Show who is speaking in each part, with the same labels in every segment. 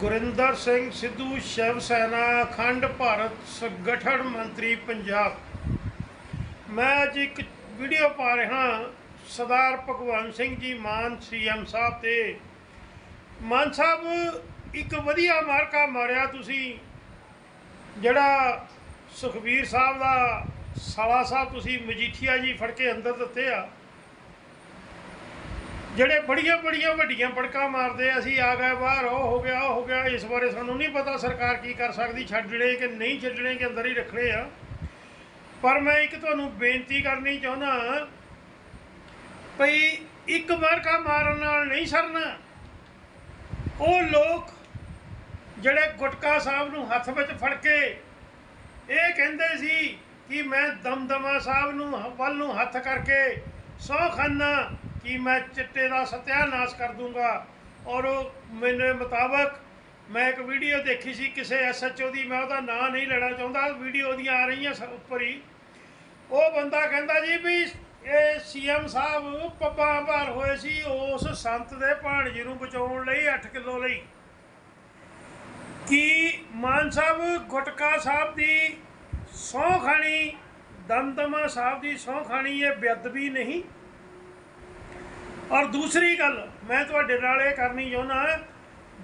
Speaker 1: ਗੁਰਿੰਦਰ ਸਿੰਘ ਸਿੱਧੂ ਸ਼ਿਵ ਸੈਨਾ ਅਖੰਡ ਭਾਰਤ ਸੰਗਠਨ ਮੰਤਰੀ ਪੰਜਾਬ। ਮੈਂ ਅੱਜ ਇੱਕ ਵੀਡੀਓ ਪਾ ਰਿਹਾ ਸਰਦਾਰ ਭਗਵੰਤ ਸਿੰਘ ਜੀ ਮਾਨ ਸੀਐਮ ਸਾਹਿਬ ਤੇ। ਮਾਨ ਸਾਹਿਬ, ਇੱਕ ਵਧੀਆ ਮਾਰਕਾ ਮਾਰਿਆ ਤੁਸੀਂ, ਜਿਹੜਾ ਸੁਖਬੀਰ ਸਾਹਿਬ ਦਾ ਸਾਲਾ ਸਾਹਿਬ ਤੁਸੀਂ ਮਜੀਠੀਆ ਜੀ ਫੜ ਕੇ ਅੰਦਰ ਦਿੱਤੇ ਆ। ਜਿਹੜੇ ਬੜੀਆਂ ਬੜੀਆਂ ਵੱਡੀਆਂ ਬੜਕਾ ਮਾਰਦੇ ਅਸੀਂ ਆ ਗਏ ਬਾਹਰ, ਉਹ ਹੋ ਗਿਆ, ਉਹ ਹੋ ਗਿਆ, ਇਸ ਬਾਰੇ ਸਾਨੂੰ ਨਹੀਂ ਪਤਾ ਸਰਕਾਰ ਕੀ ਕਰ ਸਕਦੀ ਛੱਡਣੇ ਕਿ ਨਹੀਂ ਛੱਡਣੇ ਕਿ ਅੰਦਰ ਹੀ ਰੱਖਣੇ ਆ। ਪਰ ਮੈਂ ਇੱਕ ਤੁਹਾਨੂੰ ਬੇਨਤੀ ਕਰਨੀ ਚਾਹੁੰਦਾ ਭਈ ਇੱਕ ਮਾਰਕਾ ਮਾਰਨ ਨਾਲ ਨਹੀਂ ਸਰਨਾ। ਉਹ ਲੋਕ ਜਿਹੜੇ ਗੁਟਕਾ ਸਾਹਿਬ ਨੂੰ ਹੱਥ ਵਿੱਚ ਫੜ ਕੇ ਇਹ ਕਹਿੰਦੇ ਸੀ ਕਿ ਮੈਂ ਦਮਦਮਾ ਸਾਹਿਬ ਨੂੰ, ਵੱਲ ਨੂੰ ਹੱਥ ਕਰਕੇ ਸੌ ਖਾਨਾ ਕਿ ਮੈਂ ਚਿੱਟੇ ਦਾ ਸਤਿਆਨਾਸ਼ ਕਰ ਦੂੰਗਾ। ਔਰ ਉਹ ਮੇਰੇ ਮੁਤਾਬਕ ਮੈਂ ਇੱਕ ਵੀਡੀਓ ਦੇਖੀ ਸੀ ਕਿਸੇ ਐਸਐਚਓ ਦੀ, ਮੈਂ ਉਹਦਾ ਨਾਂ ਨਹੀਂ ਲੈਣਾ ਚਾਹੁੰਦਾ, ਵੀਡੀਓ ਦੀਆਂ ਆ ਰਹੀਆਂ ਸ- ਉੱਪਰ ਹੀ। ਉਹ ਬੰਦਾ ਕਹਿੰਦਾ ਜੀ ਵੀ ਇਹ ਸੀਐਮ ਸਾਹਿਬ ਪੱਪਾਂ ਭਾਰ ਹੋਏ ਸੀ ਉਸ ਸੰਤ ਦੇ ਭਾਣਜੇ ਨੂੰ ਬਚਾਉਣ ਲਈ 8 ਕਿਲੋ ਲਈ। ਕਿ ਮਾਨ ਸਾਹਿਬ ਗੁਟਕਾ ਸਾਹਿਬ ਦੀ ਸਹੁੰ ਖਾਣੀ, ਦਮਦਮਾ ਸਾਹਿਬ ਦੀ ਸਹੁੰ ਖਾਣੀ ਇਹ ਬੇਅਦਬੀ ਨਹੀਂ? ਔਰ ਦੂਸਰੀ ਗੱਲ ਮੈਂ ਤੁਹਾਡੇ ਨਾਲ ਇਹ ਕਰਨੀ ਚਾਹੁੰਦਾ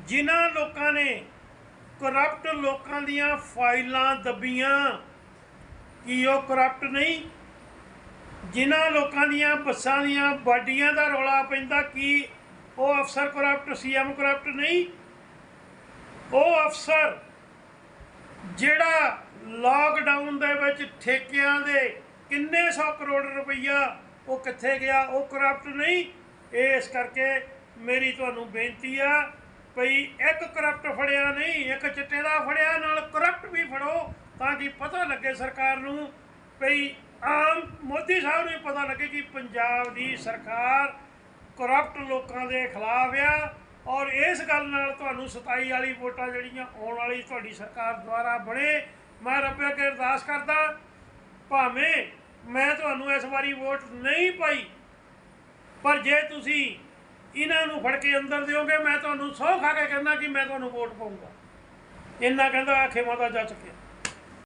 Speaker 1: ਜਿਨ੍ਹਾਂ ਲੋਕਾਂ ਨੇ ਕਰਪਟ ਲੋਕਾਂ ਦੀਆਂ ਫਾਈਲਾਂ ਦੱਬੀਆਂ, ਕੀ ਉਹ ਕਰਪਟ ਨਹੀਂ? ਜਿਨ੍ਹਾਂ ਲੋਕਾਂ ਦੀਆਂ ਬੱਸਾਂ ਦੀਆਂ ਬਾਡੀਆਂ ਦਾ ਰੌਲਾ ਪੈਂਦਾ, ਕੀ ਉਹ ਅਫਸਰ ਕਰਪਟ ਸੀਐਮ ਕਰਪਟ ਨਹੀਂ? ਉਹ ਅਫਸਰ ਜਿਹੜਾ ਲਾਕਡਾਊਨ ਦੇ ਵਿੱਚ ਠੇਕਿਆਂ ਦੇ ਕਿੰਨੇ ਸੌ ਕਰੋੜ ਰੁਪਈਆ ਉਹ ਕਿੱਥੇ ਗਿਆ, ਉਹ ਕਰਪਟ ਨਹੀਂ? ਇਸ ਕਰਕੇ ਮੇਰੀ ਤੁਹਾਨੂੰ ਬੇਨਤੀ ਆ ਭਈ ਇੱਕ ਕਰਪਟ ਫੜਿਆ ਨਹੀਂ, ਇੱਕ ਚਿੱਟੇ ਦਾ ਫੜਿਆ, ਨਾਲ ਕਰਪਟ ਵੀ ਫੜੋ ਤਾਂ ਕਿ ਪਤਾ ਲੱਗੇ ਸਰਕਾਰ ਨੂੰ ਭਈ ਆਮ ਮੋਦੀ ਸਾਹਿਬ ਨੂੰ ਵੀ ਪਤਾ ਲੱਗੇ ਕਿ ਪੰਜਾਬ ਦੀ ਸਰਕਾਰ ਕਰਪਟ ਲੋਕਾਂ ਦੇ ਖਿਲਾਫ ਆ ਔਰ ਇਸ ਗੱਲ ਨਾਲ ਤੁਹਾਨੂੰ 27 ਵਾਲੀ ਵੋਟਾਂ ਜਿਹੜੀਆਂ ਆਉਣ ਵਾਲੀ ਤੁਹਾਡੀ ਸਰਕਾਰ ਦੁਆਰਾ ਬਣੇ। ਮੈਂ ਰੱਬੇ ਅੱਗੇ ਅਰਦਾਸ ਕਰਦਾ, ਭਾਵੇਂ ਮੈਂ ਤੁਹਾਨੂੰ ਇਸ ਵਾਰੀ ਵੋਟ ਨਹੀਂ ਪਾਈ ਪਰ ਜੇ ਤੁਸੀਂ ਇਹਨਾਂ ਨੂੰ ਫੜ ਕੇ ਅੰਦਰ ਦਿਓਗੇ, ਮੈਂ ਤੁਹਾਨੂੰ ਸੌ ਖਾ ਕੇ ਕਹਿੰਦਾ ਕਿ ਮੈਂ ਤੁਹਾਨੂੰ ਵੋਟ ਪਾਉਂਗਾ ਇੰਨਾ ਕਹਿੰਦਾ ਆਖੇ ਮਾਤਾ ਜਾ ਚੁੱਕਿਆ